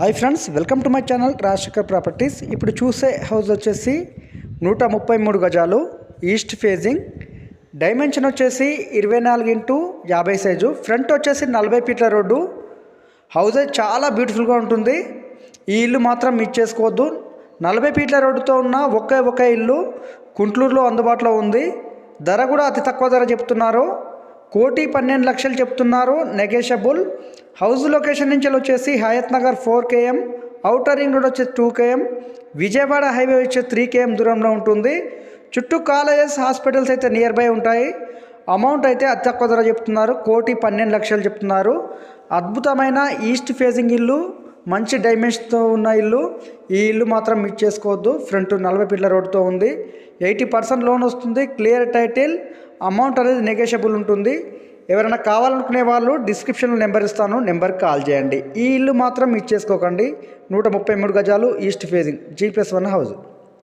Hi friends welcome to my channel Rajasekhar Properties. ఇప్పుడు చూసే house వచ్చేసి నూట ముప్పై మూడు గజాలు ఈస్ట్ ఫేజింగ్ డైమెన్షన్ వచ్చేసి ఇరవై నాలుగు ఇంటూ యాభై సైజు ఫ్రంట్ వచ్చేసి నలభై ఫీట్ల రోడ్డు. హౌస్ అయితే చాలా బ్యూటిఫుల్గా ఉంటుంది. ఈ ఇల్లు మాత్రం మిస్ చేసుకోవద్దు. నలభై ఫీట్ల రోడ్డుతో ఉన్న ఒకే ఒక ఇల్లు కుంట్లూరులో అందుబాటులో ఉంది. ధర కూడా అతి తక్కువ ధర చెప్తున్నారు. కోటి పన్నెండు లక్షలు చెప్తున్నారు నెగేషబుల్. హౌస్ లొకేషన్ నుంచి వచ్చేసి Hayathnagar four KM outer ring road వచ్చేసి టూ కేఎం విజయవాడ హైవే వచ్చే త్రీ కేఎం దూరంలో ఉంటుంది. చుట్టూ కాలేజెస్ హాస్పిటల్స్ అయితే నియర్ బై ఉంటాయి. అమౌంట్ అయితే అతి తక్కువ ధర చెప్తున్నారు. కోటి పన్నెండు లక్షలు చెప్తున్నారు. అద్భుతమైన ఈస్ట్ ఫేసింగ్ ఇల్లు మంచి డైమెన్షన్తో ఉన్న ఇల్లు. ఈ ఇల్లు మాత్రం మిస్ చేసుకోవద్దు. ఫ్రంట్ నలభై ఫీట్ల రోడ్తో ఉంది. ఎయిటీ పర్సెంట్ లోన్ వస్తుంది. Clear title. అమౌంట్ అనేది నెగోషియబుల్ ఉంటుంది. ఎవరైనా కావాలనుకునే వాళ్ళు డిస్క్రిప్షన్లో నెంబర్ ఇస్తాను నెంబర్కి కాల్ చేయండి. ఈ ఇల్లు మాత్రం ఇచ్చేసుకోకండి చేసుకోకండి. నూట ముప్పై మూడు గజాలు east facing G plus one house